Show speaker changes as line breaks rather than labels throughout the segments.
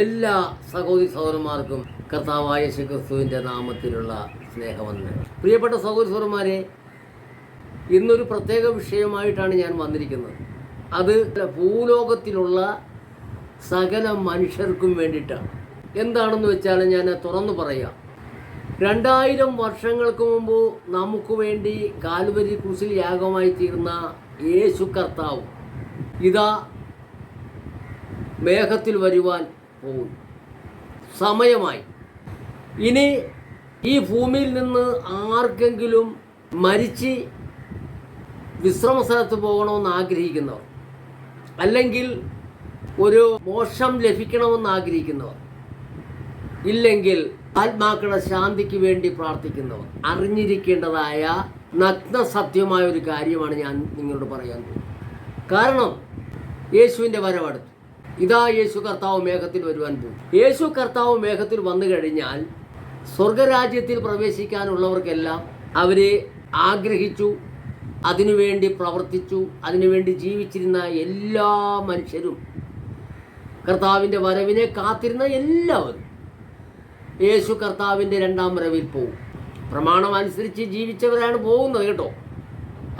എല്ലാ സഹോദരി സഹോദരന്മാർക്കും കർത്താവായ യേശുക്രിസ്തുവിന്റെ നാമത്തിലുള്ള സ്നേഹമെന്ന് പ്രിയപ്പെട്ട സഹോദരി സഹോദരന്മാരെ ഇന്നൊരു പ്രത്യേക വിഷയമായിട്ടാണ് ഞാൻ വന്നിരിക്കുന്നത്. അത് ഭൂലോകത്തിലുള്ള സകല മനുഷ്യർക്കും വേണ്ടിയിട്ടാണ്. എന്താണെന്ന് വെച്ചാൽ ഞാൻ തുറന്നു പറയാം. രണ്ടായിരം വർഷങ്ങൾക്ക് മുമ്പ് നമുക്ക് വേണ്ടി കാൽവരി കുരിശിൽ യാഗമായി തീർന്ന യേശു കർത്താവ് ഇതാ മേഘത്തിൽ വരുവാൻ പോകും സമയമായി. ഇനി ഈ ഭൂമിയിൽ നിന്ന് ആർക്കെങ്കിലും മരിച്ച് വിശ്രമ സ്ഥലത്ത് പോകണമെന്ന് ആഗ്രഹിക്കുന്നവർ അല്ലെങ്കിൽ ഒരു മോക്ഷം ലഭിക്കണമെന്ന് ആഗ്രഹിക്കുന്നവർ ഇല്ലെങ്കിൽ ആത്മാക്കളുടെ ശാന്തിക്ക് വേണ്ടി പ്രാർത്ഥിക്കുന്നവർ അറിഞ്ഞിരിക്കേണ്ടതായ നഗ്ന സത്യമായ ഒരു കാര്യമാണ് ഞാൻ നിങ്ങളോട് പറയാൻ കാരണം യേശുവിന്റെ വരവടുത്തു ഇതാ യേശു കർത്താവ് മേഘത്തിൽ വരുവാൻ പോകും. യേശു കർത്താവ് മേഘത്തിൽ വന്നു കഴിഞ്ഞാൽ സ്വർഗരാജ്യത്തിൽ പ്രവേശിക്കാനുള്ളവർക്കെല്ലാം അവരെ ആഗ്രഹിച്ചു അതിനുവേണ്ടി പ്രവർത്തിച്ചു അതിനുവേണ്ടി ജീവിച്ചിരുന്ന എല്ലാ മനുഷ്യരും കർത്താവിന്റെ വരവിനെ കാത്തിരുന്ന എല്ലാവരും യേശു കർത്താവിന്റെ രണ്ടാം വരവിൽ പോകും പ്രമാണം അനുസരിച്ച് ജീവിച്ചവരാണ് പോകുന്നത് കേട്ടോ.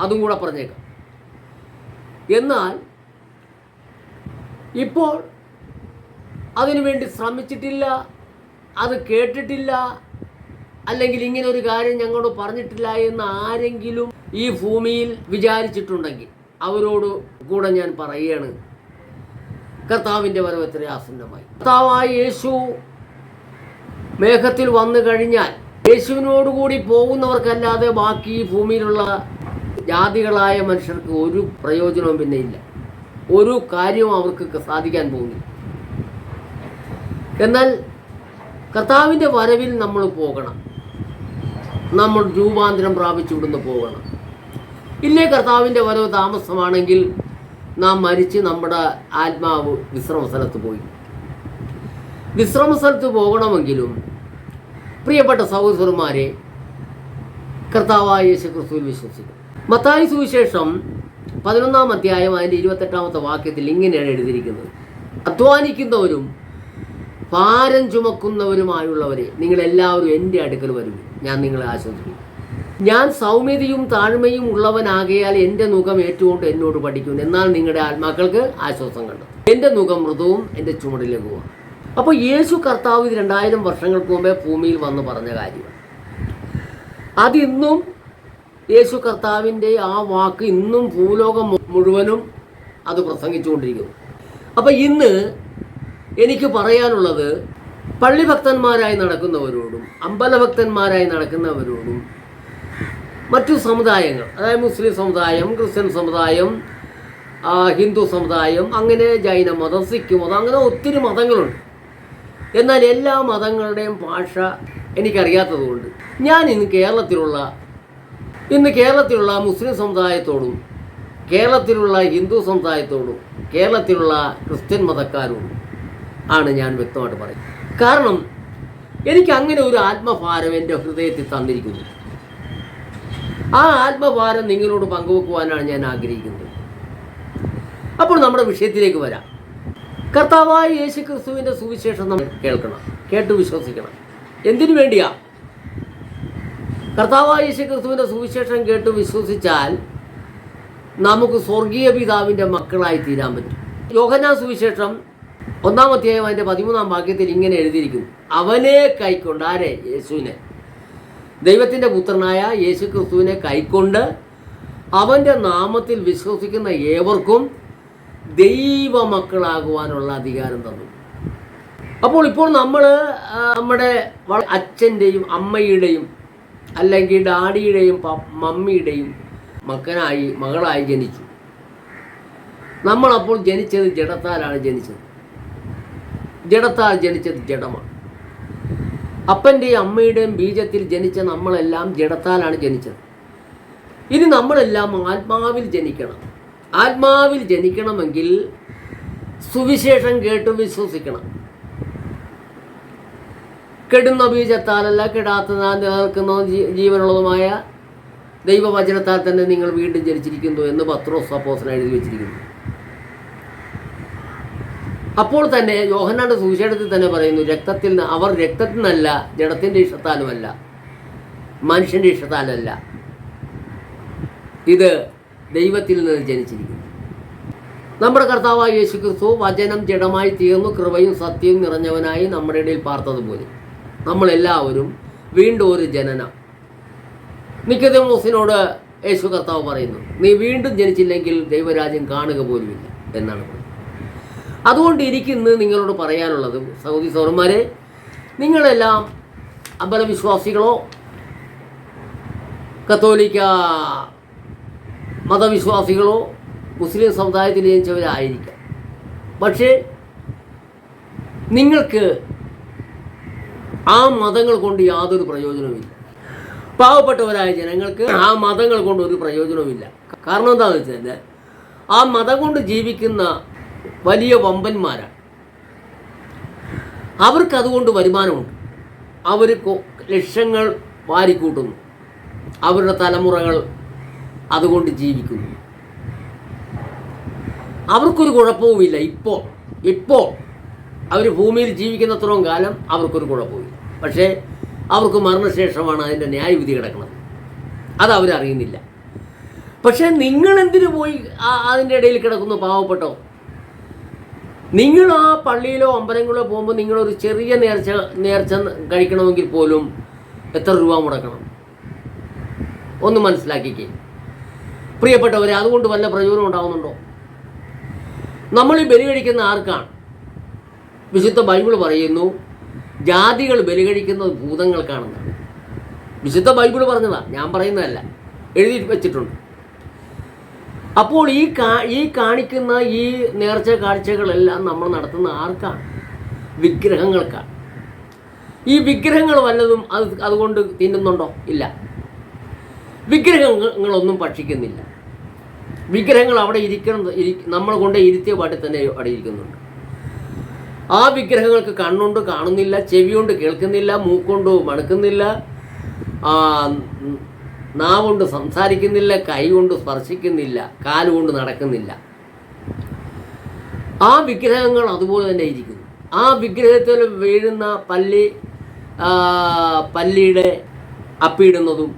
അതും കൂടെ പറഞ്ഞേക്കാം. എന്നാൽ ഇപ്പോൾ അതിനുവേണ്ടി ശ്രമിച്ചിട്ടില്ല അത് കേട്ടിട്ടില്ല അല്ലെങ്കിൽ ഇങ്ങനെ ഒരു കാര്യം ഞങ്ങളോട് പറഞ്ഞിട്ടില്ല എന്ന് ആരെങ്കിലും ഈ ഭൂമിയിൽ വിചാരിച്ചിട്ടുണ്ടെങ്കിൽ അവരോട് കൂടെ ഞാൻ പറയുകയാണ്. കർത്താവിന്റെ വരവ് എത്ര ആസന്നമായി. കർത്താവായ യേശു മേഘത്തിൽ വന്നു കഴിഞ്ഞാൽ യേശുവിനോടുകൂടി പോകുന്നവർക്കല്ലാതെ ബാക്കി ഭൂമിയിലുള്ള ജാതികളായ മനുഷ്യർക്ക് ഒരു പ്രയോജനവും പിന്നെ ഇല്ല. ഒരു കാര്യവും അവർക്ക് സാധിക്കാൻ പോകുന്നില്ല എന്നാൽ കർത്താവിന്റെ വരവിൽ നമ്മൾ പോകണം. നമ്മൾ രൂപാന്തരം പ്രാപിച്ചു ഇവിടുന്ന് പോകണം. ഇല്ലേ കർത്താവിന്റെ വരവ് താമസമാണെങ്കിൽ നാം മരിച്ച് നമ്മുടെ ആത്മാവ് വിശ്രമ സ്ഥലത്ത് പോയി. വിശ്രമ സ്ഥലത്ത് പോകണമെങ്കിലും പ്രിയപ്പെട്ട സഹോദരന്മാരെ കർത്താവായ യേശു ക്രിസ്തുവിൽ വിശ്വസിക്കും മത്തായി സുവിശേഷം പതിനൊന്നാം അധ്യായം അതിന്റെ ഇരുപത്തെട്ടാമത്തെ വാക്യത്തിൽ ഇങ്ങനെയാണ് എഴുതിയിരിക്കുന്നത്. അധ്വാനിക്കുന്നവരും ഭാരം ചുമക്കുന്നവരുമായുള്ളവരെ നിങ്ങളെല്ലാവരും എന്റെ അടുക്കൽ വരും. ഞാൻ നിങ്ങളെ ആശ്വസിക്കും ഞാൻ സൗമ്യതയും താഴ്മയും ഉള്ളവനാകയാൽ എന്റെ മുഖം ഏറ്റുകൊണ്ട് എന്നോട് പഠിക്കും. എന്നാൽ നിങ്ങളുടെ ആത്മാക്കൾക്ക് ആശ്വാസം കണ്ടു എന്റെ മുഖം മൃദുവും എന്റെ ചുമട് ലഘുവാണ്. അപ്പോൾ യേശു കർത്താവ് രണ്ടായിരം വർഷങ്ങൾക്ക് മുമ്പേ ഭൂമിയിൽ വന്ന് പറഞ്ഞ കാര്യമാണ് അതിന്നും യേശു കർത്താവിന്റെ ആ വാക്ക് ഇന്നും ഭൂലോകം മുഴുവനും അത് പ്രസംഗിച്ചുകൊണ്ടിരിക്കുന്നു. അപ്പം ഇന്ന് എനിക്ക് പറയാനുള്ളത് പള്ളി ഭക്തന്മാരായി നടക്കുന്നവരോടും അമ്പലഭക്തന്മാരായി നടക്കുന്നവരോടും മറ്റു സമുദായങ്ങൾ അതായത് മുസ്ലിം സമുദായം ക്രിസ്ത്യൻ സമുദായം ഹിന്ദു സമുദായം അങ്ങനെ ജൈന മതം സിഖ് മതം അങ്ങനെ ഒത്തിരി മതങ്ങളുണ്ട്. എന്നാൽ എല്ലാ മതങ്ങളുടെയും ഭാഷ എനിക്കറിയാത്തതുകൊണ്ട് ഞാൻ ഇന്ന് കേരളത്തിലുള്ള ഇന്ന് കേരളത്തിലുള്ള മുസ്ലിം സമുദായത്തോടും കേരളത്തിലുള്ള ഹിന്ദു സമുദായത്തോടും കേരളത്തിലുള്ള ക്രിസ്ത്യൻ മതക്കാരോടും ആണ് ഞാൻ വ്യക്തമായിട്ട് പറയുന്നത്. കാരണം എനിക്ക് അങ്ങനെ ഒരു ആത്മഭാരം എന്റെ ഹൃദയത്തിൽ തന്നിരിക്കുന്നു. ആ ആത്മഭാരം നിങ്ങളോട് പങ്കുവെക്കുവാനാണ് ഞാൻ ആഗ്രഹിക്കുന്നത്. അപ്പോൾ നമ്മുടെ വിഷയത്തിലേക്ക് വരാം. കർത്താവായ യേശു ക്രിസ്തുവിന്റെ സുവിശേഷം നമ്മൾ കേൾക്കണം കേട്ട് വിശ്വസിക്കണം. എന്തിനു വേണ്ടിയാ? കർത്താവായ യേശു ക്രിസ്തുവിന്റെ സുവിശേഷം കേട്ട് വിശ്വസിച്ചാൽ നമുക്ക് സ്വർഗീയ പിതാവിന്റെ മക്കളായി തീരാൻ പറ്റും. യോഹനാ സുവിശേഷം ഒന്നാം അധ്യായം അതിന്റെ പതിമൂന്നാം വാക്യത്തിൽ ഇങ്ങനെ എഴുതിയിരിക്കുന്നു. അവനെ കൈക്കൊണ്ട് ആരെ? യേശുവിനെ. ദൈവത്തിന്റെ പുത്രനായ യേശു ക്രിസ്തുവിനെ കൈക്കൊണ്ട് അവന്റെ നാമത്തിൽ വിശ്വസിക്കുന്ന ഏവർക്കും ദൈവമക്കളാകുവാനുള്ള അധികാരം തന്നു. അപ്പോൾ ഇപ്പോൾ നമ്മൾ നമ്മുടെ അച്ഛന്റെയും അമ്മയുടെയും അല്ലെങ്കിൽ ഡാഡിയുടെയും മമ്മിയുടെയും മക്കനായി മകളായി ജനിച്ചു. നമ്മളപ്പോൾ ജനിച്ചത് ജഡത്താലാണ് ജനിച്ചത്. ജഡത്താൽ ജനിച്ചത് ജഡമാണ്. അപ്പന്റെയും അമ്മയുടെയും ബീജത്തിൽ ജനിച്ച നമ്മളെല്ലാം ജഡത്താലാണ് ജനിച്ചത്. ഇനി നമ്മളെല്ലാം ആത്മാവിൽ ജനിക്കണം. ആത്മാവിൽ ജനിക്കണമെങ്കിൽ സുവിശേഷം കേട്ട് വിശ്വസിക്കണം. കെടുന്ന ബീജത്താലല്ല കെടാത്ത നിലനിൽക്കുന്ന ജീ- ജീവനുള്ളതുമായ ദൈവവചനത്താൽ തന്നെ നിങ്ങൾ വീണ്ടും ജനിച്ചിരിക്കുന്നു എന്ന് പത്രോസ് അപ്പോസന എഴുതി വെച്ചിരിക്കുന്നു. അപ്പോൾ തന്നെ യോഹന്നാന്റെ സുവിശേഷത്തിൽ തന്നെ പറയുന്നു രക്തത്തിൽ അവർ രക്തത്തിൽ നിന്നല്ല ജഡത്തിന്റെ ഇഷ്ടത്താലുമല്ല മനുഷ്യന്റെ ഇഷ്ടത്താലല്ല. ഇത് ദൈവത്തിൽ നിന്ന് ജനിച്ചിരിക്കുന്നു. നമ്മുടെ കർത്താവായ യേശു ക്രിസ്തു വചനം ജഡമായി തീർന്നു കൃപയും സത്യവും നിറഞ്ഞവനായി നമ്മുടെ ഇടയിൽ പാർത്തതുപോലെ. നമ്മളെല്ലാവരും വീണ്ടും ഒരു ജനനം. നിക്കതമോസിനോട് യേശു കർത്താവ് പറയുന്നു നീ വീണ്ടും ജനിച്ചില്ലെങ്കിൽ ദൈവരാജ്യം കാണുക പോലുമില്ല എന്നാണ് പറയുന്നത് അതുകൊണ്ട് എനിക്കിന്ന് നിങ്ങളോട് പറയാനുള്ളത് സൗദി സൗർമാരെ നിങ്ങളെല്ലാം അമ്പലവിശ്വാസികളോ കത്തോലിക്ക മതവിശ്വാസികളോ മുസ്ലിം സമുദായത്തിൽ ജനിച്ചവരായിരിക്കാം. പക്ഷേ നിങ്ങൾക്ക് ആ മതങ്ങൾ കൊണ്ട് യാതൊരു പ്രയോജനവുമില്ല. പാവപ്പെട്ടവരായ ജനങ്ങൾക്ക് ആ മതങ്ങൾ കൊണ്ട് ഒരു പ്രയോജനവുമില്ല. കാരണം എന്താണെന്ന് വെച്ചാൽ ആ മതം കൊണ്ട് ജീവിക്കുന്ന വലിയ വമ്പന്മാരാണ് അവർക്ക് അതുകൊണ്ട് വരുമാനമുണ്ട്. അവർ ലക്ഷങ്ങൾ വാരിക്കൂട്ടുന്നു. അവരുടെ തലമുറകൾ അതുകൊണ്ട് ജീവിക്കുന്നു. അവർക്കൊരു കുഴപ്പവുമില്ല ഇപ്പോൾ. ഇപ്പോൾ അവർ ഭൂമിയിൽ ജീവിക്കുന്നത്രയും കാലം അവർക്കൊരു കുഴപ്പമില്ല പക്ഷേ അവർക്ക് മരണശേഷമാണ് അതിന്റെ ന്യായവിധി കിടക്കുന്നത്. അത് അവരറിയുന്നില്ല. പക്ഷേ നിങ്ങൾ എന്തിനു പോയി അതിന്റെ ഇടയിൽ കിടക്കുന്നു പാവപ്പെട്ടോ? നിങ്ങൾ ആ പള്ളിയിലോ അമ്പലങ്ങളിലോ പോകുമ്പോൾ നിങ്ങളൊരു ചെറിയ നേർച്ച നേർച്ച കഴിക്കണമെങ്കിൽ പോലും എത്ര രൂപ മുടക്കണം? ഒന്ന് മനസ്സിലാക്കിക്കേ. പ്രിയപ്പെട്ടവരെ അതുകൊണ്ട് വല്ല പ്രയോജനം ഉണ്ടാകുന്നുണ്ടോ നമ്മൾ ഈ ബലി കഴിക്കുന്ന ആർക്കാണ്? വിശുദ്ധ ബൈബിൾ പറയുന്നു ജാതികൾ ബലികഴിക്കുന്നത് ഭൂതങ്ങൾ ഭൂതങ്ങൾക്കാണെന്നാണ് വിശുദ്ധ ബൈബിൾ പറഞ്ഞതാ. ഞാൻ പറയുന്നതല്ല. എഴുതി വെച്ചിട്ടുണ്ട്. അപ്പോൾ ഈ കാ ഈ കാണിക്കുന്ന ഈ നേർച്ച കാഴ്ചകളെല്ലാം നമ്മൾ നടത്തുന്ന ആർക്കാണ്? വിഗ്രഹങ്ങൾക്കാണ്. ഈ വിഗ്രഹങ്ങൾ വല്ലതും അത് അതുകൊണ്ട് തിന്നുന്നുണ്ടോ? ഇല്ല. വിഗ്രഹങ്ങളൊന്നും ഭക്ഷിക്കുന്നില്ല. വിഗ്രഹങ്ങൾ അവിടെ ഇരിക്കണം ഇരി നമ്മൾ കൊണ്ട് ഇരുത്തിയ പാട്ടിൽ തന്നെ അവിടെ ഇരിക്കുന്നുണ്ട് ആ വിഗ്രഹങ്ങൾക്ക് കണ്ണുകൊണ്ട് കാണുന്നില്ല ചെവികൊണ്ട് കേൾക്കുന്നില്ല മൂക്കൊണ്ട് മണക്കുന്നില്ല നാവുകൊണ്ട് സംസാരിക്കുന്നില്ല കൈ കൊണ്ട് സ്പർശിക്കുന്നില്ല കാലുകൊണ്ട് നടക്കുന്നില്ല. ആ വിഗ്രഹങ്ങൾ അതുപോലെ തന്നെ ഇരിക്കുന്നു. ആ വിഗ്രഹത്തിൽ വീഴുന്ന പല്ലി പല്ലിയുടെ അപ്പിയിടുന്നതും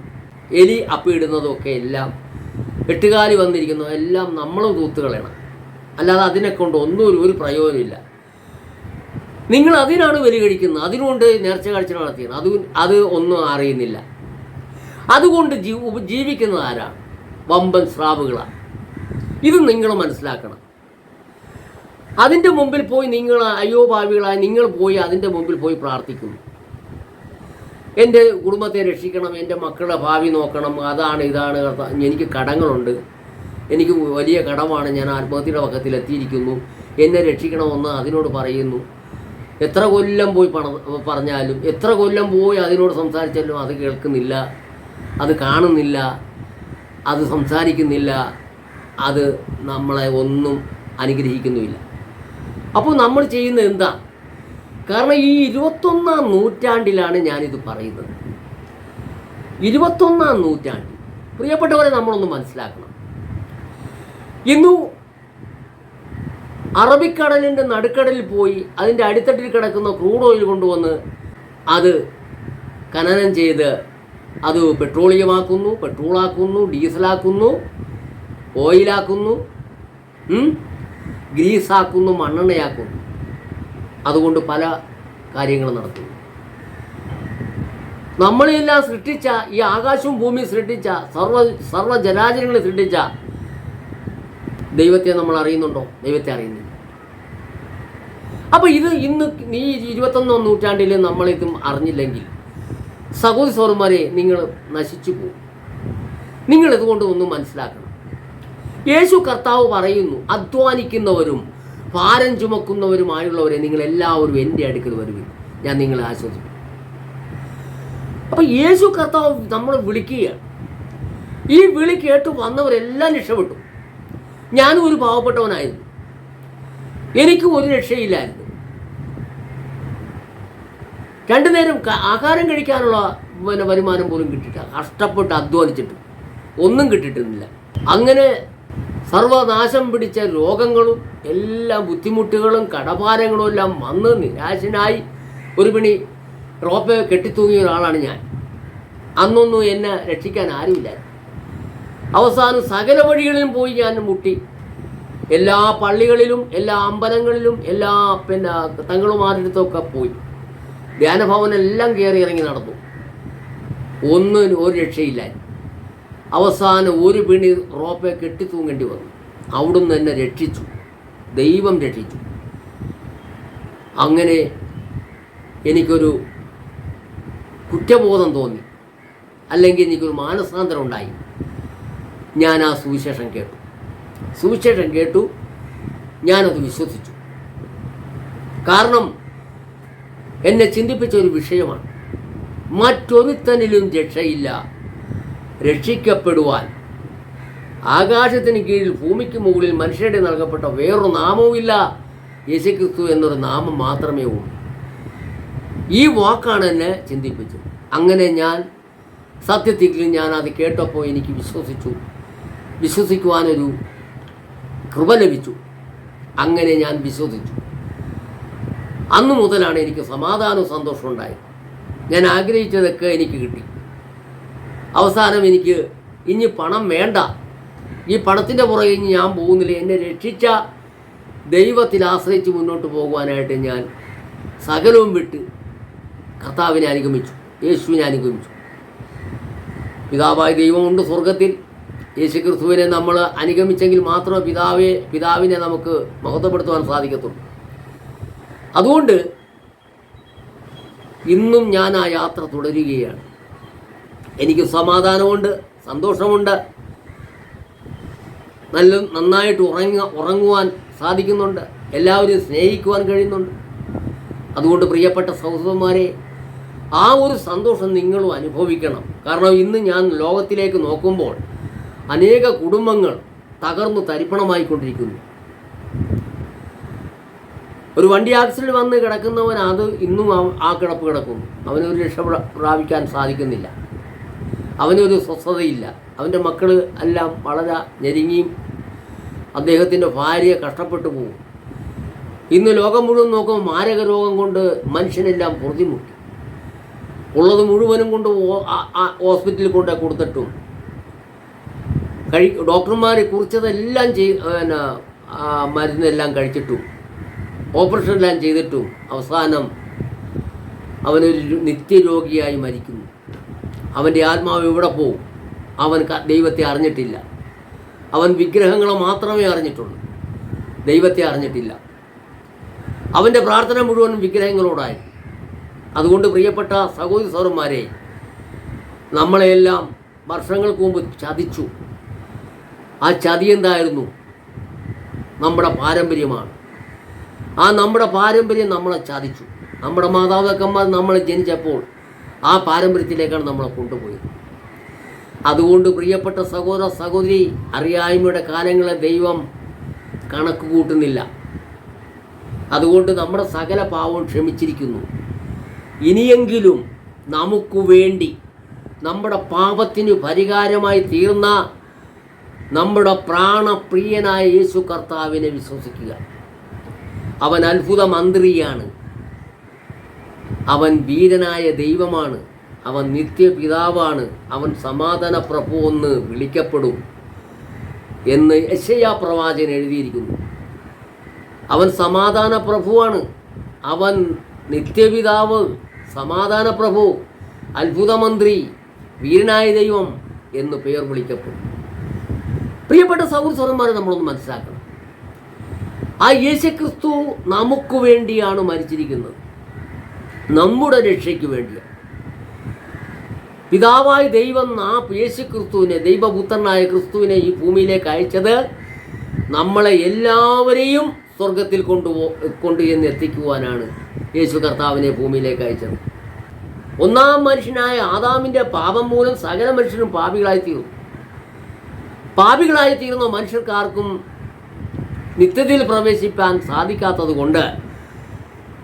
എലി അപ്പിയിടുന്നതും ഒക്കെ എല്ലാം എട്ടുകാലി വന്നിരിക്കുന്നു. എല്ലാം നമ്മൾ തൂത്ത് കളയണം അല്ലാതെ അതിനെ കൊണ്ട് ഒന്നും ഒരു പ്രയോജനമില്ല. നിങ്ങൾ അതിനാണ് ബലി കഴിക്കുന്നത് അതിനുകൊണ്ട് നേർച്ച കാഴ്ച നടത്തിയത്. അത് അത് ഒന്നും അറിയുന്നില്ല. അതുകൊണ്ട് ജീ ജീവിക്കുന്നത് ആരാണ്? വമ്പൻ സ്രാവുകളാണ്. ഇത് നിങ്ങൾ മനസ്സിലാക്കണം. അതിന്റെ മുമ്പിൽ പോയി നിങ്ങൾ അയ്യോ ഭാവികളായി നിങ്ങൾ പോയി അതിന്റെ മുമ്പിൽ പോയി പ്രാർത്ഥിക്കുന്നു. എന്റെ കുടുംബത്തെ രക്ഷിക്കണം എന്റെ മക്കളുടെ ഭാവി നോക്കണം അതാണ് ഇതാണ് എനിക്ക് കടങ്ങളുണ്ട്. എനിക്ക് വലിയ കടമാണ്. ഞാൻ ആത്മഹത്യയുടെ പക്കത്തിലെത്തിയിരിക്കുന്നു. എന്നെ രക്ഷിക്കണമെന്ന് അതിനോട് പറയുന്നു. എത്ര കൊല്ലം പോയി പറഞ്ഞാലും എത്ര കൊല്ലം പോയി അതിനോട് സംസാരിച്ചാലും അത് കേൾക്കുന്നില്ല അത് കാണുന്നില്ല അത് സംസാരിക്കുന്നില്ല അത് നമ്മളെ ഒന്നും അനുഗ്രഹിക്കുന്നുമില്ല. അപ്പോൾ നമ്മൾ ചെയ്യുന്നത് എന്താ? കാരണം ഈ ഇരുപത്തൊന്നാം നൂറ്റാണ്ടിലാണ് ഞാനിത് പറയുന്നത്. ഇരുപത്തൊന്നാം നൂറ്റാണ്ടിൽ. പ്രിയപ്പെട്ടവരെ നമ്മളൊന്ന് മനസ്സിലാക്കണം. ഇന്നു അറബിക്കടലിന്റെ നടുക്കടലിൽ പോയി അതിന്റെ അടിത്തട്ടിൽ കിടക്കുന്ന ക്രൂഡ് ഓയിൽ കൊണ്ടുവന്ന് അത് ഖനനം ചെയ്ത് അത് പെട്രോളിയമാക്കുന്നു പെട്രോളാക്കുന്നു ഡീസലാക്കുന്നു ഓയിലാക്കുന്നു? ഗ്രീസാക്കുന്നു മണ്ണെണ്ണയാക്കുന്നു അതുകൊണ്ട് പല കാര്യങ്ങളും നടത്തുന്നു നമ്മളെല്ലാം സൃഷ്ടിച്ച ഈ ആകാശവും ഭൂമിയും സൃഷ്ടിച്ച സർവ സർവ ജലാചരങ്ങളെ സൃഷ്ടിച്ച ദൈവത്തെ നമ്മൾ അറിയുന്നുണ്ടോ? ദൈവത്തെ അറിയുന്നില്ല. അപ്പോൾ ഇത് ഇന്ന് ഈ ഇരുപത്തൊന്നാം നൂറ്റാണ്ടിൽ നമ്മളിതും അറിഞ്ഞില്ലെങ്കിൽ സഹോദരി സഹോദരന്മാരെ നിങ്ങൾ നശിച്ചു പോകും. നിങ്ങൾ ഇതുകൊണ്ട് ഒന്നും മനസ്സിലാക്കണം. യേശു കർത്താവ് പറയുന്നു അധ്വാനിക്കുന്നവരും ഭാരം ചുമക്കുന്നവരുമായുള്ളവരെ നിങ്ങൾ എല്ലാവരും എന്റെ അടുക്കൽ വരുവിൻ. ഞാൻ നിങ്ങളെ ആശ്വസിക്കും അപ്പോൾ യേശു കർത്താവ് നമ്മൾ വിളിക്കുകയാണ്. ഈ വിളി കേട്ട് വന്നവരെല്ലാം രക്ഷപ്പെട്ടു. ഞാനും ഒരു പാവപ്പെട്ടവനായിരുന്നു. എനിക്കും ഒരു രക്ഷയില്ലായിരുന്നു. രണ്ടു നേരം ആഹാരം കഴിക്കാനുള്ള പിന്നെ വരുമാനം പോലും കിട്ടിയിട്ട് കഷ്ടപ്പെട്ട് അധ്വാനിച്ചിട്ട്. ഒന്നും കിട്ടിയിട്ടില്ല. അങ്ങനെ സർവനാശം പിടിച്ച രോഗങ്ങളും എല്ലാ ബുദ്ധിമുട്ടുകളും കടഭാരങ്ങളും എല്ലാം വന്ന് നിരാശനായി ഒരു പിണി റോപ്പ് കെട്ടിത്തൂങ്ങിയ ഒരാളാണ് ഞാൻ. അന്നൊന്നും എന്നെ രക്ഷിക്കാൻ ആരുമില്ല അവസാനം സകല വഴികളിലും പോയി ഞാൻ മുട്ടി. എല്ലാ പള്ളികളിലും എല്ലാ അമ്പലങ്ങളിലും എല്ലാ പിന്നെ തങ്ങളുമാരുടെ പോയി. ധ്യാനഭവനെല്ലാം കയറി ഇറങ്ങി നടന്നു. ഒന്നും ഒരു രക്ഷയില്ല. അവസാനം ഒരു പിണി റോപ്പെ കെട്ടിത്തൂങ്ങേണ്ടി വന്നു. അവിടുന്ന് എന്നെ രക്ഷിച്ചു. ദൈവം രക്ഷിച്ചു. അങ്ങനെ എനിക്കൊരു കുറ്റബോധം തോന്നി. അല്ലെങ്കിൽ എനിക്കൊരു മാനസാന്തരം ഉണ്ടായി. ഞാൻ ആ സുവിശേഷം കേട്ടു. സുവിശേഷം കേട്ടു ഞാനത് വിശ്വസിച്ചു. കാരണം എന്നെ ചിന്തിപ്പിച്ച ഒരു വിഷയമാണ്. മറ്റൊരുത്തനിലും രക്ഷയില്ല. രക്ഷിക്കപ്പെടുവാൻ. ആകാശത്തിന് കീഴിൽ ഭൂമിക്ക് മുകളിൽ മനുഷ്യരുടെ നൽകപ്പെട്ട വേറൊരു നാമവുമില്ല യേശുക്രിസ്തു എന്നൊരു നാമം മാത്രമേ ഉള്ളൂ. ഈ വാക്കാണ് എന്നെ ചിന്തിപ്പിച്ചത്. അങ്ങനെ ഞാൻ സത്യത്തിൽ ഞാൻ അത് കേട്ടപ്പോൾ എനിക്ക് വിശ്വസിച്ചു. വിശ്വസിക്കുവാനൊരു കൃപ ലഭിച്ചു. അങ്ങനെ ഞാൻ വിശ്വസിച്ചു. അന്ന് മുതലാണ് എനിക്ക് സമാധാനവും സന്തോഷവും ഉണ്ടായത്. ഞാൻ ആഗ്രഹിച്ചതൊക്കെ എനിക്ക് കിട്ടി. അവസാനം എനിക്ക് ഇനി പണം വേണ്ട. ഈ പണത്തിന്റെ പുറകെ ഇനി ഞാൻ പോകുന്നില്ല. എന്നെ രക്ഷിച്ച ദൈവത്തിൽ ആശ്രയിച്ച് മുന്നോട്ട് പോകുവാനായിട്ട് ഞാൻ സകലവും വിട്ട് കർത്താവിനെ അനുഗമിച്ചു. യേശുവിനെ അനുഗമിച്ചു. പിതാവായ ദൈവമുണ്ട് സ്വർഗത്തിൽ യേശു ക്രിസ്തുവിനെ നമ്മൾ അനുഗമിച്ചെങ്കിൽ മാത്രമേ പിതാവെ പിതാവിനെ നമുക്ക് മഹത്വപ്പെടുത്തുവാൻ സാധിക്കത്തുള്ളൂ. അതുകൊണ്ട് ഇന്നും ഞാൻ ആ യാത്ര തുടരുകയാണ്. എനിക്ക് സമാധാനമുണ്ട് സന്തോഷമുണ്ട്. നല്ല നന്നായിട്ട് ഉറങ്ങ ഉറങ്ങുവാൻ സാധിക്കുന്നുണ്ട്. എല്ലാവരും സ്നേഹിക്കുവാൻ കഴിയുന്നുണ്ട്. അതുകൊണ്ട് പ്രിയപ്പെട്ട സഹോദരന്മാരെ ആ ഒരു സന്തോഷം നിങ്ങളും അനുഭവിക്കണം. കാരണം ഇന്ന് ഞാൻ ലോകത്തിലേക്ക് നോക്കുമ്പോൾ അനേക കുടുംബങ്ങൾ തകർന്നു തരിപ്പണമായിക്കൊണ്ടിരിക്കുന്നു. ഒരു വണ്ടി ആക്സിഡന്റ് വന്ന് കിടക്കുന്നവൻ അത് ഇന്നും ആ- കിടപ്പ് കിടക്കുന്നു. അവനൊരു രക്ഷ പ്ര- പ്രാപിക്കാൻ സാധിക്കുന്നില്ല. അവനൊരു സ്വസ്ഥതയില്ല. അവന്റെ മക്കൾ എല്ലാം വളരെ ഞെരുങ്ങിയും അദ്ദേഹത്തിന്റെ ഭാര്യ കഷ്ടപ്പെട്ടു പോകും. ഇന്ന് ലോകം മുഴുവൻ നോക്കുമ്പോൾ മാരക രോഗം കൊണ്ട് മനുഷ്യനെല്ലാം പൊറുതിമുട്ടി. ഉള്ളത് മുഴുവനും കൊണ്ട് ഹോസ്പിറ്റലിൽ കൊണ്ട് കൊടുത്തിട്ടും കഴി ഡോക്ടർമാർ കുറിച്ചതെല്ലാം ചെയ് പിന്നെ മരുന്നെല്ലാം കഴിച്ചിട്ടും ഓപ്പറേഷൻ എല്ലാം ചെയ്തിട്ടും അവസാനം അവനൊരു നിത്യരോഗിയായി മരിക്കുന്നു. അവന്റെ ആത്മാവ് എവിടെ പോകും അവൻ ദൈവത്തെ അറിഞ്ഞിട്ടില്ല. അവൻ വിഗ്രഹങ്ങളെ മാത്രമേ അറിഞ്ഞിട്ടുള്ളൂ. ദൈവത്തെ അറിഞ്ഞിട്ടില്ല. അവന്റെ പ്രാർത്ഥന മുഴുവനും വിഗ്രഹങ്ങളോടായി അതുകൊണ്ട് പ്രിയപ്പെട്ട സഹോദരി സഹോദരന്മാരെ നമ്മളെയെല്ലാം വർഷങ്ങൾക്ക് മുമ്പ് ചതിച്ചു. ആ ചതി എന്തായിരുന്നു? നമ്മുടെ പാരമ്പര്യമാണ്. ആ നമ്മുടെ പാരമ്പര്യം നമ്മളെ ചതിച്ചു. നമ്മുടെ മാതാപിതാക്കന്മാർ നമ്മളെ ജനിച്ചപ്പോൾ ആ പാരമ്പര്യത്തിലേക്കാണ് നമ്മളെ കൊണ്ടുപോയത്. അതുകൊണ്ട് പ്രിയപ്പെട്ട സഹോദര സഹോദരി അറിയായ്മയുടെ കാലങ്ങളെ ദൈവം കണക്ക് കൂട്ടുന്നില്ല. അതുകൊണ്ട് നമ്മുടെ സകല പാവവും ക്ഷമിച്ചിരിക്കുന്നു. ഇനിയെങ്കിലും നമുക്ക് വേണ്ടി നമ്മുടെ പാപത്തിന് പരിഹാരമായി തീർന്ന നമ്മുടെ പ്രാണപ്രിയനായ യേശു കർത്താവിനെ വിശ്വസിക്കുക. അവൻ അത്ഭുത മന്ത്രിയാണ് അവൻ വീരനായ ദൈവമാണ്. അവൻ നിത്യപിതാവാണ്. അവൻ സമാധാന പ്രഭു എന്ന് വിളിക്കപ്പെടും എന്ന് യശയാ പ്രവാചകൻ എഴുതിയിരിക്കുന്നു. അവൻ സമാധാന പ്രഭുവാണ് അവൻ നിത്യപിതാവ് സമാധാന പ്രഭു അത്ഭുതമന്ത്രി വീരനായ ദൈവം എന്ന് പേർ വിളിക്കപ്പെടും. പ്രിയപ്പെട്ട സൗഹൃദന്മാരെ നമ്മളൊന്ന് മനസ്സിലാക്കണം. ആ യേശുക്രിസ്തു നമുക്ക് വേണ്ടിയാണ് മരിച്ചിരിക്കുന്നത്. നമ്മുടെ രക്ഷയ്ക്ക് വേണ്ടിയാണ്. പിതാവായ ദൈവം ആ യേശുക്രിസ്തുവിനെ ദൈവപുത്രനായ ക്രിസ്തുവിനെ ഈ ഭൂമിയിലേക്ക് അയച്ചത് നമ്മളെ എല്ലാവരെയും സ്വർഗത്തിൽ കൊണ്ടുപോ കൊണ്ടു ചെന്ന് എത്തിക്കുവാനാണ് യേശു കർത്താവിനെ ഭൂമിയിലേക്ക് അയച്ചത്. ഒന്നാം മനുഷ്യനായ ആദാമിന്റെ പാപം മൂലം സകല മനുഷ്യരും പാപികളായി തീർന്നു പാപികളായി തീർന്ന മനുഷ്യർക്കാർക്കും നിത്യതയിൽ പ്രവേശിപ്പാൻ സാധിക്കാത്തത് കൊണ്ട്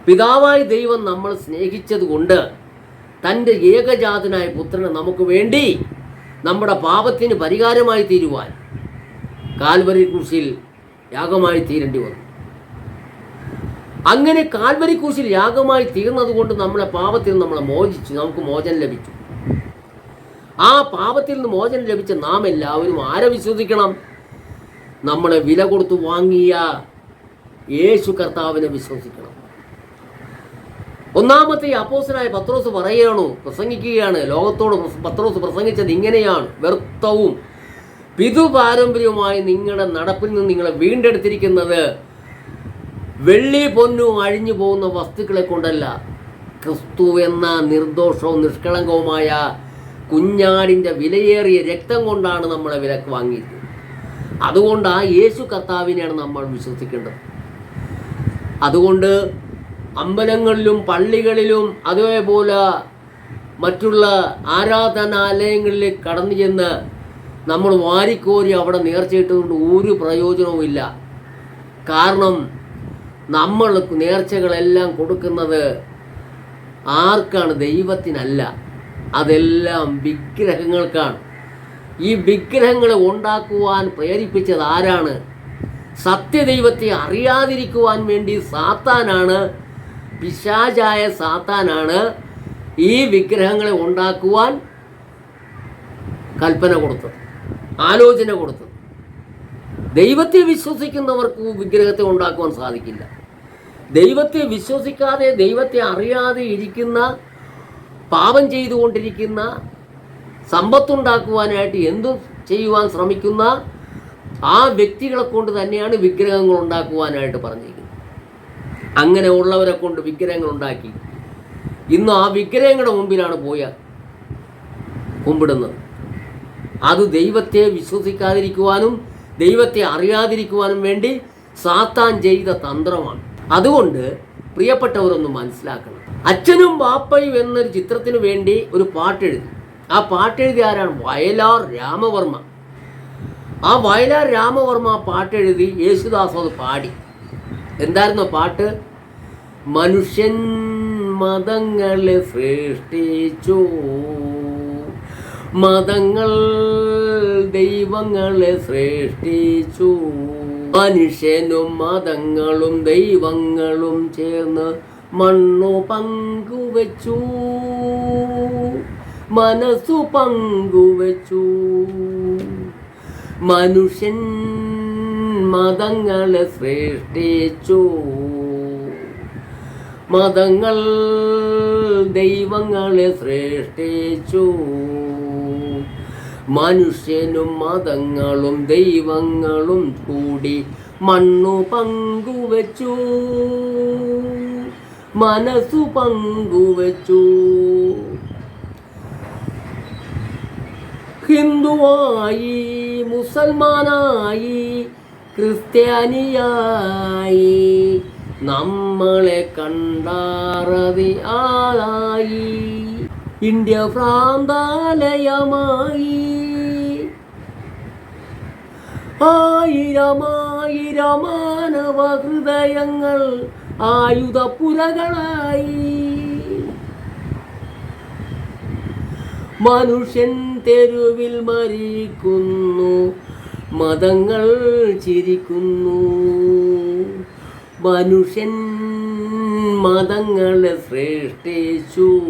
പിതാവായ ദൈവം നമ്മൾ സ്നേഹിച്ചത് കൊണ്ട് തന്റെ ഏകജാതനായ പുത്രനെ നമുക്ക് വേണ്ടി നമ്മുടെ പാപത്തിന് പരിഹാരമായി തീരുവാൻ കാൽവരി കുരിശിൽ യാഗമായി തീരേണ്ടി വന്നു. അങ്ങനെ കാൽവരി കുരിശിൽ യാഗമായി തീർന്നതുകൊണ്ട് നമ്മളെ പാപത്തിൽ നമ്മളെ മോചിച്ചു നമുക്ക് മോചനം ലഭിച്ചു. ആ പാപത്തിൽ നിന്ന് മോചനം ലഭിച്ച നാം എല്ലാവരും ആരെ വിശ്വസിക്കണം? നമ്മളെ വില കൊടുത്തു വാങ്ങിയ യേശു കർത്താവിനെ വിശ്വസിക്കണം. ഒന്നാമത്തെ അപ്പോസനായ പത്രോസ് പറയുകയാണ് പ്രസംഗിക്കുകയാണ്. ലോകത്തോട് പത്രോസ് പ്രസംഗിച്ചത് ഇങ്ങനെയാണ്. വ്യർത്ഥവും പിതുപാരമ്പര്യവുമായി നിങ്ങളുടെ നടപ്പിൽ നിന്ന് നിങ്ങളെ വീണ്ടെടുത്തിരിക്കുന്നത് വെള്ളി പൊന്നും അഴിഞ്ഞു പോകുന്ന വസ്തുക്കളെ കൊണ്ടല്ല. ക്രിസ്തു എന്ന നിർദോഷവും നിഷ്കളങ്കവുമായ കുഞ്ഞാടിന്റെ വിലയേറിയ രക്തം കൊണ്ടാണ് നമ്മളെ വിലക്ക് വാങ്ങിയത്. അതുകൊണ്ട് ആ യേശു കർത്താവിനെയാണ് നമ്മൾ വിശ്വസിക്കേണ്ടത്. അതുകൊണ്ട് അമ്പലങ്ങളിലും പള്ളികളിലും അതേപോലെ മറ്റുള്ള ആരാധനാലയങ്ങളിൽ കടന്നു ചെന്ന് നമ്മൾ വാരിക്കോരി അവിടെ നേർച്ചയിട്ടതുകൊണ്ട് ഒരു പ്രയോജനവുമില്ല കാരണം നമ്മൾ നേർച്ചകളെല്ലാം കൊടുക്കുന്നത് ആർക്കാണ്? ദൈവത്തിനല്ല. അതെല്ലാം വിഗ്രഹങ്ങൾക്കാണ് ഈ വിഗ്രഹങ്ങളെ ഉണ്ടാക്കുവാൻ പ്രേരിപ്പിച്ചത് ആരാണ്? സത്യദൈവത്തെ അറിയാതിരിക്കുവാൻ വേണ്ടി സാത്താനാണ് പിശാചായ സാത്താനാണ് ഈ വിഗ്രഹങ്ങളെ ഉണ്ടാക്കുവാൻ കൽപ്പന കൊടുത്തത് ആലോചന കൊടുത്തത്. ദൈവത്തെ വിശ്വസിക്കുന്നവർക്ക് വിഗ്രഹത്തെ ഉണ്ടാക്കുവാൻ സാധിക്കില്ല. ദൈവത്തെ വിശ്വസിക്കാതെ ദൈവത്തെ അറിയാതെ ഇരിക്കുന്ന പാപം ചെയ്തുകൊണ്ടിരിക്കുന്ന സമ്പത്തുണ്ടാക്കുവാനായിട്ട് എന്തും ചെയ്യുവാൻ ശ്രമിക്കുന്ന ആ വ്യക്തികളെ കൊണ്ട് തന്നെയാണ് വിഗ്രഹങ്ങൾ ഉണ്ടാക്കുവാനായിട്ട് പറഞ്ഞിരിക്കുന്നത്. അങ്ങനെ ഉള്ളവരെ കൊണ്ട് വിഗ്രഹങ്ങൾ ഉണ്ടാക്കി. ഇന്ന് ആ വിഗ്രഹങ്ങളുടെ മുമ്പിലാണ് പോയ കുമ്പിടുന്നത്. അത് ദൈവത്തെ വിശ്വസിക്കാതിരിക്കുവാനും ദൈവത്തെ അറിയാതിരിക്കുവാനും വേണ്ടി സാത്താൻ ചെയ്ത തന്ത്രമാണ്. അതുകൊണ്ട് പ്രിയപ്പെട്ടവരൊന്ന് മനസ്സിലാക്കണം. അച്ഛനും ബാപ്പയും എന്നൊരു ചിത്രത്തിനു വേണ്ടി ഒരു പാട്ടെഴുതി. ആ പാട്ടെഴുതി ആരാണ്? വയലാർ രാമവർമ്മ. ആ വയലാർ രാമവർമ്മ പാട്ടെഴുതി യേശുദാസ് അത് പാടി. എന്തായിരുന്നു പാട്ട്? മനുഷ്യൻ മതങ്ങളെ സൃഷ്ടിച്ചു. മതങ്ങൾ ദൈവങ്ങളെ സൃഷ്ടിച്ചു. മനുഷ്യനും മതങ്ങളും ദൈവങ്ങളും ചേർന്ന് മണ്ണു പങ്കുവച്ചു. മനസ്സു പങ്കുവച്ചു. മനുഷ്യൻ മതങ്ങളെ സൃഷ്ടിച്ചു. മതങ്ങൾ ദൈവങ്ങളെ സൃഷ്ടിച്ചു. മനുഷ്യനും മതങ്ങളും ദൈവങ്ങളും കൂടി മണ്ണു പങ്കുവച്ചു. മനസ്സു പങ്കുവച്ചു. ഹിന്ദുവായി മുസൽമാനായി ക്രിസ്ത്യാനിയായി നമ്മളെ കണ്ടാറതി ആളായി. ഇന്ത്യ പ്രാന്താലയമായി ആയിരമായിരമാനവ ഹൃദയങ്ങൾ ആയുധപ്പുരകളായി. മനുഷ്യൻ തെരുവിൽ മരിക്കുന്നു മതങ്ങൾ ചിരിക്കുന്നു. മനുഷ്യൻ മതങ്ങളെ സൃഷ്ടിച്ചു.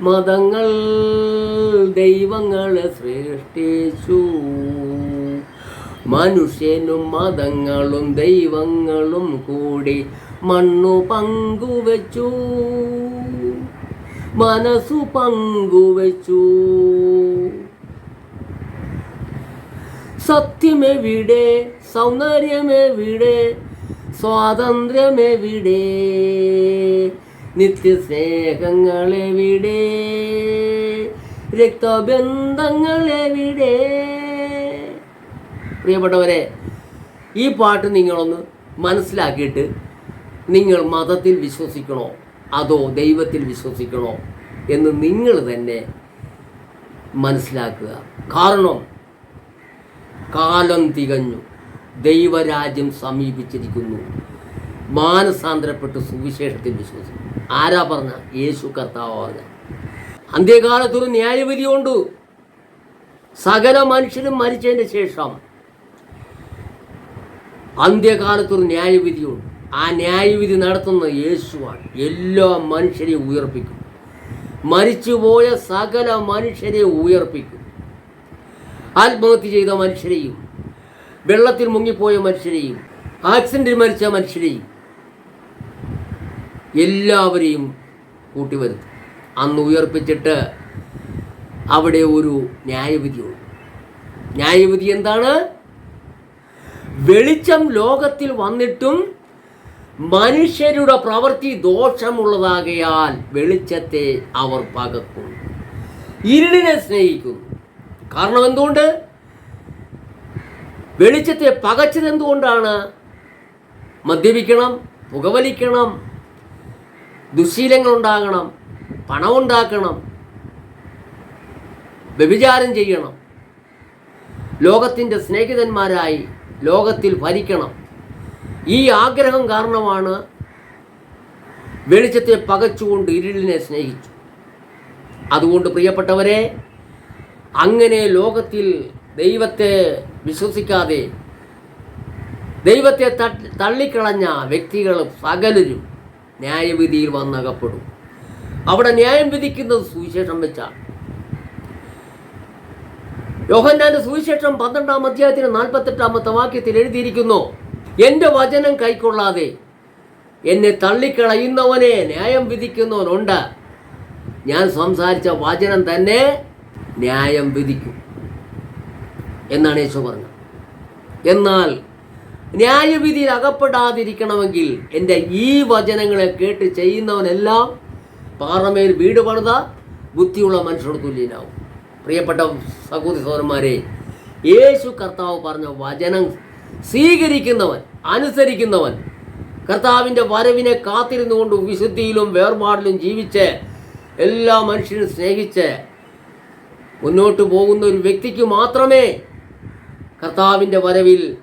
മതങ്ങൾ ദൈവങ്ങളെ സൃഷ്ടിച്ചു. മനുഷ്യനും മതങ്ങളും ദൈവങ്ങളും കൂടി മണ്ണു പങ്കുവച്ചു. മനസ്സു പങ്കുവച്ചു. സത്യമെവിടെ സൗന്ദര്യമെവിടെ സ്വാതന്ത്ര്യമെവിടെ നിത്യസ്നേഹങ്ങളെവിടെ? രക്തബന്ധങ്ങളെവിടെ? പ്രിയപ്പെട്ടവരെ ഈ പാട്ട് നിങ്ങളൊന്ന് മനസ്സിലാക്കിയിട്ട് നിങ്ങൾ മതത്തിൽ വിശ്വസിക്കണോ? അതോ ദൈവത്തിൽ വിശ്വസിക്കണോ? എന്ന് നിങ്ങൾ തന്നെ മനസ്സിലാക്കുക. കാരണം കാലം തികഞ്ഞു. ദൈവരാജ്യം സമീപിച്ചിരിക്കുന്നു. മാനസാന്തരപ്പെട്ട് സുവിശേഷത്തിൽ വിശ്വസിക്കും. ആരാ പറഞ്ഞ? യേശു കർത്താവ് പറഞ്ഞ. അന്ത്യകാലത്തൊരു ന്യായവിധിയുണ്ട്. സകല മനുഷ്യരും മരിച്ചതിന് ശേഷം അന്ത്യകാലത്തൊരു ന്യായവിധിയുണ്ട്. ആ ന്യായവിധി നടത്തുന്ന യേശുവാണ്. എല്ലാ മനുഷ്യരെയും ഉയർപ്പിക്കും. മരിച്ചുപോയ സകല മനുഷ്യരെ ഉയർപ്പിക്കും. ആത്മഹത്യ ചെയ്ത മനുഷ്യരെയും വെള്ളത്തിൽ മുങ്ങിപ്പോയ മനുഷ്യരെയും ആക്സിഡന്റിൽ മരിച്ച മനുഷ്യരെയും എല്ലാവരെയും കൂട്ടി വരുത്തും. അന്ന് ഉയർപ്പിച്ചിട്ട് അവിടെ ഒരു ന്യായവിധിയുണ്ട് ന്യായവിധി എന്താണ്? വെളിച്ചം ലോകത്തിൽ വന്നിട്ടും മനുഷ്യരുടെ പ്രവൃത്തി ദോഷമുള്ളതാകയാൽ വെളിച്ചത്തെ അവർ പകക്കുന്നു ഇരുളിനെ സ്നേഹിക്കുന്നു. കാരണം എന്തുകൊണ്ട്? വെളിച്ചത്തെ പകച്ചത് എന്തുകൊണ്ടാണ്? മദ്യപിക്കണം പുകവലിക്കണം ദുശീലങ്ങൾ ഉണ്ടാകണം പണം ഉണ്ടാക്കണം വ്യഭിചാരം ചെയ്യണം ലോകത്തിന്റെ സ്നേഹിതന്മാരായി ലോകത്തിൽ ഭരിക്കണം. ഈ ആഗ്രഹം കാരണമാണ് വെളിച്ചത്തെ പകച്ചുകൊണ്ട് ഇരുളിനെ സ്നേഹിച്ചു. അതുകൊണ്ട് പ്രിയപ്പെട്ടവരെ അങ്ങനെ ലോകത്തിൽ ദൈവത്തെ വിശ്വസിക്കാതെ ദൈവത്തെ തള്ളിക്കളഞ്ഞ വ്യക്തികൾ സകലരും ന്യായവിധിയിൽ വന്നകപ്പെടും. അവിടെ ന്യായം വിധിക്കുന്നത് സുവിശേഷം വെച്ചാണ്. യോഹന്നാന്റെ സുവിശേഷം പന്ത്രണ്ടാം അധ്യായത്തിന് നാൽപ്പത്തെട്ടാമത്തെ വാക്യത്തിൽ എഴുതിയിരിക്കുന്നു എന്റെ വചനം കൈക്കൊള്ളാതെ എന്നെ തള്ളിക്കളയുന്നവനെ ന്യായം വിധിക്കുന്നവനുണ്ട്. ഞാൻ സംസാരിച്ച വചനം തന്നെ ന്യായം വിധിക്കും. എന്നാണ് യേശു പറഞ്ഞത്. എന്നാൽ ന്യായവിധിയിൽ അകപ്പെടാതിരിക്കണമെങ്കിൽ എന്റെ ഈ വചനങ്ങളെ കേട്ട് ചെയ്യുന്നവനെല്ലാം പാറമേൽ വീട് പണിത ബുദ്ധിയുള്ള മനുഷ്യരോട് തുല്യനാവും. പ്രിയപ്പെട്ട സഹോദരി സഹോദരന്മാരെ യേശു കർത്താവ് പറഞ്ഞ വചനം സ്വീകരിക്കുന്നവൻ അനുസരിക്കുന്നവൻ കർത്താവിന്റെ വരവിനെ കാത്തിരുന്നുകൊണ്ട് വിശുദ്ധിയിലും വേർപാടിലും ജീവിച്ച് എല്ലാ മനുഷ്യരും സ്നേഹിച്ച് മുന്നോട്ട് പോകുന്ന ഒരു വ്യക്തിക്ക് മാത്രമേ കർത്താവിന്റെ വരവിൽ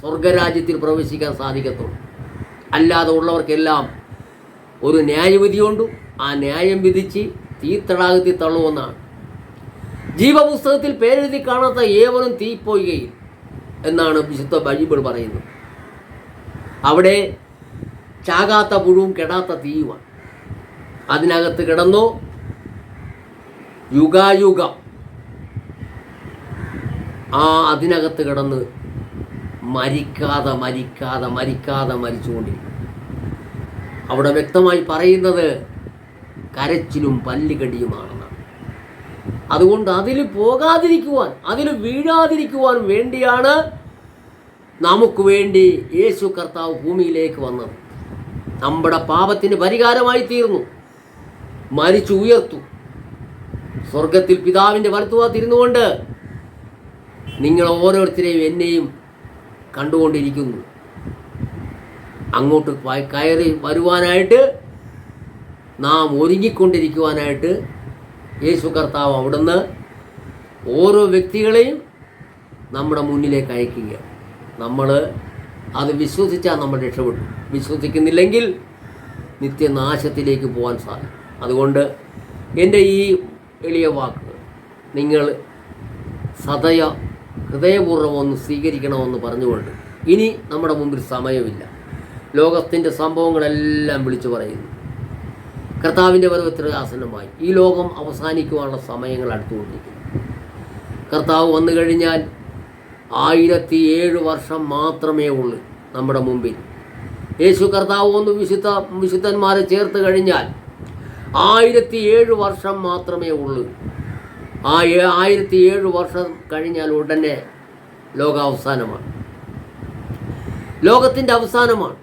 സ്വർഗരാജ്യത്തിൽ പ്രവേശിക്കാൻ സാധിക്കത്തുള്ളൂ. അല്ലാതെ ഉള്ളവർക്കെല്ലാം ഒരു ന്യായവിധിയുണ്ട്. ആ ന്യായം വിധിച്ച് തീത്തടാകത്തിൽ തള്ളുമെന്നാണ്. ജീവപുസ്തകത്തിൽ പേരെഴുതി കാണാത്ത ഏവനും തീപ്പോയുകയിൽ എന്നാണ് വിശുദ്ധ ബൈബിൾ പറയുന്നത്. അവിടെ ചാകാത്ത പുഴുവും കെടാത്ത തീയുമാണ്. അതിനകത്ത് കിടന്നു? യുഗായുഗം. ആ അതിനകത്ത് കിടന്ന് മരിക്കാതെ മരിക്കാതെ മരിക്കാതെ മരിച്ചുകൊണ്ടിരിക്കും. അവിടെ വ്യക്തമായി പറയുന്നത് കരച്ചിലും പല്ലുകടിയുമാണെന്നാണ്. അതുകൊണ്ട് അതിൽ പോകാതിരിക്കുവാൻ അതിൽ വീഴാതിരിക്കുവാൻ വേണ്ടിയാണ് നമുക്ക് വേണ്ടി യേശു കർത്താവ് ഭൂമിയിലേക്ക് വന്നത്. നമ്മുടെ പാപത്തിന് പരിഹാരമായി തീർന്നു. മരിച്ചു ഉയർത്തു. സ്വർഗത്തിൽ പിതാവിന്റെ വലത്തുവാതിരുന്നുകൊണ്ട് നിങ്ങൾ ഓരോരുത്തരെയും എന്നെയും കണ്ടുകൊണ്ടിരിക്കുന്നു. അങ്ങോട്ട് കയറി വരുവാനായിട്ട് നാം ഒരുങ്ങിക്കൊണ്ടിരിക്കുവാനായിട്ട് യേശു കർത്താവ് അവിടുന്ന് ഓരോ വ്യക്തികളെയും നമ്മുടെ മുന്നിലേക്ക് അയക്കുക നമ്മൾ അത് വിശ്വസിച്ചാൽ നമ്മൾ രക്ഷപ്പെട്ടു. വിശ്വസിക്കുന്നില്ലെങ്കിൽ നിത്യനാശത്തിലേക്ക് പോകാൻ സാധിക്കും. അതുകൊണ്ട് എന്റെ ഈ എളിയ വാക്കുകൾ നിങ്ങൾ സദയ ഹൃദയപൂർവം ഒന്ന് സ്വീകരിക്കണമെന്ന് പറഞ്ഞുകൊണ്ട് ഇനി നമ്മുടെ മുമ്പിൽ സമയമില്ല. ലോകത്തിന്റെ സംഭവങ്ങളെല്ലാം വിളിച്ചു പറയുന്നു. കർത്താവിന്റെ ഇത്ര ആസന്നമായി. ഈ ലോകം അവസാനിക്കുവാനുള്ള സമയങ്ങൾ അടുത്തുകൊണ്ടിരിക്കുന്നു. കർത്താവ് വന്നു കഴിഞ്ഞാൽ ആയിരത്തി ഏഴ് വർഷം മാത്രമേ ഉള്ളൂ നമ്മുടെ മുമ്പിൽ. യേശു കർത്താവ് ഒന്ന് വിശുദ്ധ വിശുദ്ധന്മാരെ ചേർത്ത് കഴിഞ്ഞാൽ ആയിരത്തി ഏഴ് വർഷം മാത്രമേ ഉള്ളൂ ആ ആയിരത്തി ഏഴ് വർഷം കഴിഞ്ഞാൽ ഉടനെ ലോകാവസാനമാണ്. ലോകത്തിന്റെ അവസാനമാണ്.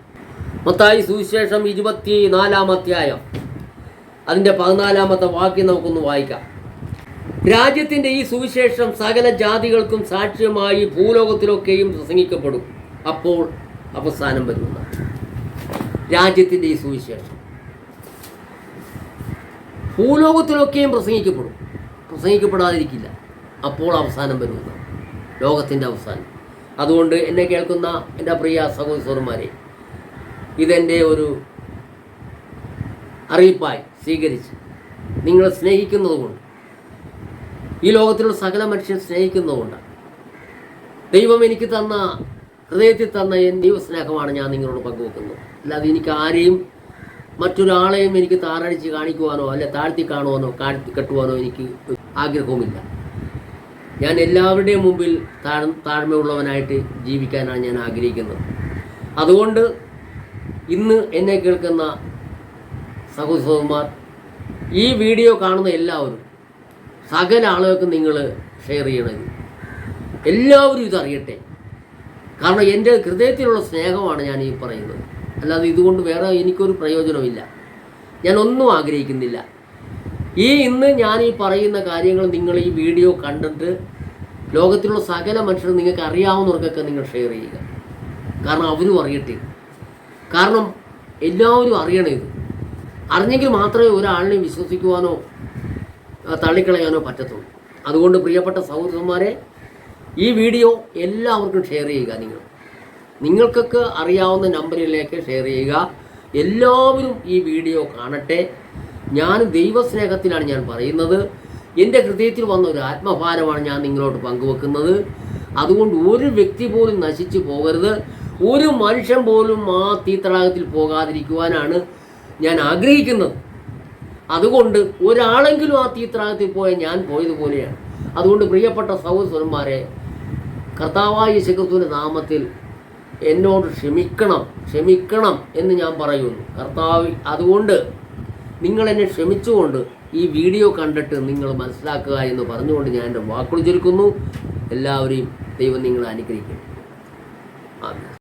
മത്തായി സുവിശേഷം ഇരുപത്തി നാലാം അധ്യായം. അതിന്റെ പതിനാലാമത്തെ വാക്യം നമുക്കൊന്ന് വായിക്കാം. രാജ്യത്തിന്റെ ഈ സുവിശേഷം സകല ജാതികൾക്കും സാക്ഷ്യമായി ഭൂലോകത്തിലൊക്കെയും പ്രസംഗിക്കപ്പെടും. അപ്പോൾ അവസാനം വരുന്ന രാജ്യത്തിന്റെ ഈ സുവിശേഷം. ഭൂലോകത്തിലൊക്കെയും പ്രസംഗിക്കപ്പെടും. പ്രസംഗിക്കപ്പെടാതിരിക്കില്ല. അപ്പോൾ അവസാനം വരുന്ന ലോകത്തിന്റെ അവസാനം. അതുകൊണ്ട് എന്നെ കേൾക്കുന്ന എന്റെ പ്രിയ സഹോദരന്മാരെ ഇതെന്റെ ഒരു അറിയിപ്പായി സ്വീകരിച്ച് നിങ്ങളെ സ്നേഹിക്കുന്നതുകൊണ്ട് ഈ ലോകത്തിലുള്ള സകല മനുഷ്യൻ സ്നേഹിക്കുന്നതുകൊണ്ട് ദൈവം എനിക്ക് തന്ന ഹൃദയത്തിൽ തന്ന എന്റെ ദൈവസ്നേഹമാണ് ഞാൻ നിങ്ങളോട് പങ്കുവെക്കുന്നത്. അല്ലാതെ എനിക്ക് ആരെയും മറ്റൊരാളെയും എനിക്ക് താറടിച്ച് കാണിക്കുവാനോ അല്ലെ താഴ്ത്തി കാണുവാനോ കാഴ്ത്തി കെട്ടുവാനോ എനിക്ക് ആഗ്രഹവുമില്ല. ഞാൻ എല്ലാവരുടെയും മുമ്പിൽ താഴ് താഴ്മയുള്ളവനായിട്ട് ജീവിക്കാനാണ് ഞാൻ ആഗ്രഹിക്കുന്നത്. അതുകൊണ്ട് ഇന്ന് എന്നെ കേൾക്കുന്ന സഹോദരന്മാർ ഈ വീഡിയോ കാണുന്ന എല്ലാവരും സകല ആളുകൾക്കും നിങ്ങൾ ഷെയർ ചെയ്യണത്. എല്ലാവരും ഇതറിയട്ടെ. കാരണം എന്റെ ഹൃദയത്തിലുള്ള സ്നേഹമാണ് ഞാൻ ഈ പറയുന്നത്. അല്ലാതെ ഇതുകൊണ്ട് വേറെ എനിക്കൊരു പ്രയോജനമില്ല ഞാൻ ഒന്നും ആഗ്രഹിക്കുന്നില്ല. ഈ ഇന്ന് ഞാൻ ഈ പറയുന്ന കാര്യങ്ങൾ നിങ്ങൾ ഈ വീഡിയോ കണ്ടിട്ട് ലോകത്തിലുള്ള സകല മനുഷ്യരും നിങ്ങൾക്ക് അറിയാവുന്നവർക്കൊക്കെ നിങ്ങൾ ഷെയർ ചെയ്യുക. കാരണം അവരും അറിയട്ടെ. കാരണം എല്ലാവരും അറിയണം ഇത്. അറിഞ്ഞെങ്കിൽ മാത്രമേ ഒരാളിനെ വിശ്വസിക്കുവാനോ തള്ളിക്കളയാനോ പറ്റത്തുള്ളൂ. അതുകൊണ്ട് പ്രിയപ്പെട്ട സൗഹൃദന്മാരെ ഈ വീഡിയോ എല്ലാവർക്കും ഷെയർ ചെയ്യുക നിങ്ങൾ. നിങ്ങൾക്കൊക്കെ അറിയാവുന്ന നമ്പറിലേക്ക് ഷെയർ ചെയ്യുക. എല്ലാവരും ഈ വീഡിയോ കാണട്ടെ. ഞാൻ ദൈവസ്നേഹത്തിലാണ് ഞാൻ പറയുന്നത്. എന്റെ ഹൃദയത്തിൽ വന്ന ഒരു ആത്മഭാരമാണ് ഞാൻ നിങ്ങളോട് പങ്കുവെക്കുന്നത്. അതുകൊണ്ട് ഒരു വ്യക്തി പോലും നശിച്ചു പോകരുത്. ഒരു മനുഷ്യൻ പോലും ആ തീത്തടാകത്തിൽ പോകാതിരിക്കുവാനാണ് ഞാൻ ആഗ്രഹിക്കുന്നത്. അതുകൊണ്ട് ഒരാളെങ്കിലും ആ തീത്തടാകത്തിൽ പോയ ഞാൻ പോയതുപോലെയാണ് അതുകൊണ്ട് പ്രിയപ്പെട്ട സഹോദരന്മാരെ കർത്താവായ യേശുക്രിസ്തുവിന്റെ നാമത്തിൽ എന്നോട് ക്ഷമിക്കണം ക്ഷമിക്കണം എന്ന് ഞാൻ പറയുന്നു. കർത്താവ് അതുകൊണ്ട് നിങ്ങൾ എന്നെ ക്ഷമിച്ചുകൊണ്ട് ഈ വീഡിയോ കണ്ടിട്ട് നിങ്ങൾ മനസ്സിലാക്കുക എന്ന് പറഞ്ഞുകൊണ്ട് ഞാൻ എന്റെ വാക്കുകൾ ചുരുക്കുന്നു. എല്ലാവരെയും ദൈവം നിങ്ങളെ അനുഗ്രഹിക്കും ആമേൻ.